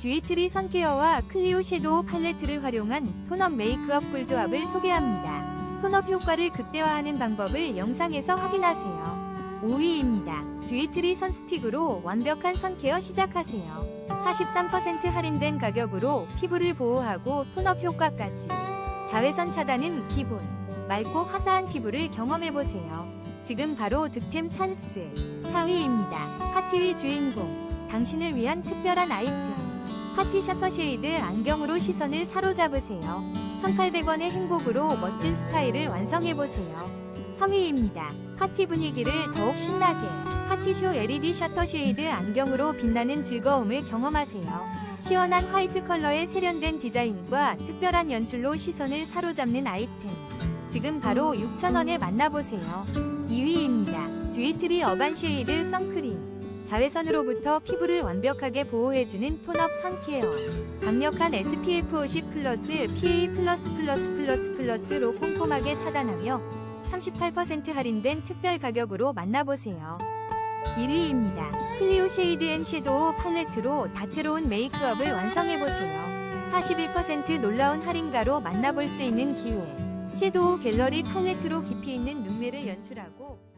듀이트리 선케어와 클리오 섀도우 팔레트를 활용한 톤업 메이크업 꿀조합을 소개합니다. 톤업 효과를 극대화하는 방법을 영상에서 확인하세요. 5위입니다. 듀이트리 선스틱으로 완벽한 선케어 시작하세요. 43% 할인된 가격으로 피부를 보호하고 톤업 효과까지. 자외선 차단은 기본. 맑고 화사한 피부를 경험해보세요. 지금 바로 득템 찬스. 4위입니다. 파티위 주인공. 당신을 위한 특별한 아이템. 파티 셔터 쉐이드 안경으로 시선을 사로잡으세요. 1,800원의 행복으로 멋진 스타일을 완성해보세요. 3위입니다. 파티 분위기를 더욱 신나게. 파티쇼 LED 셔터 쉐이드 안경으로 빛나는 즐거움을 경험하세요. 시원한 화이트 컬러의 세련된 디자인과 특별한 연출로 시선을 사로잡는 아이템. 지금 바로 6,000원에 만나보세요. 2위입니다. 듀이트리 어반 쉐이드 선크림. 자외선으로부터 피부를 완벽하게 보호해주는 톤업 선케어. 강력한 SPF 50 플러스 PA 플러스 플러스 플러스 플러스로 꼼꼼하게 차단하며 38% 할인된 특별 가격으로 만나보세요. 1위입니다. 클리오 쉐이드 앤 섀도우 팔레트로 다채로운 메이크업을 완성해보세요. 41% 놀라운 할인가로 만나볼 수 있는 기회. 섀도우 갤러리 팔레트로 깊이 있는 눈매를 연출하고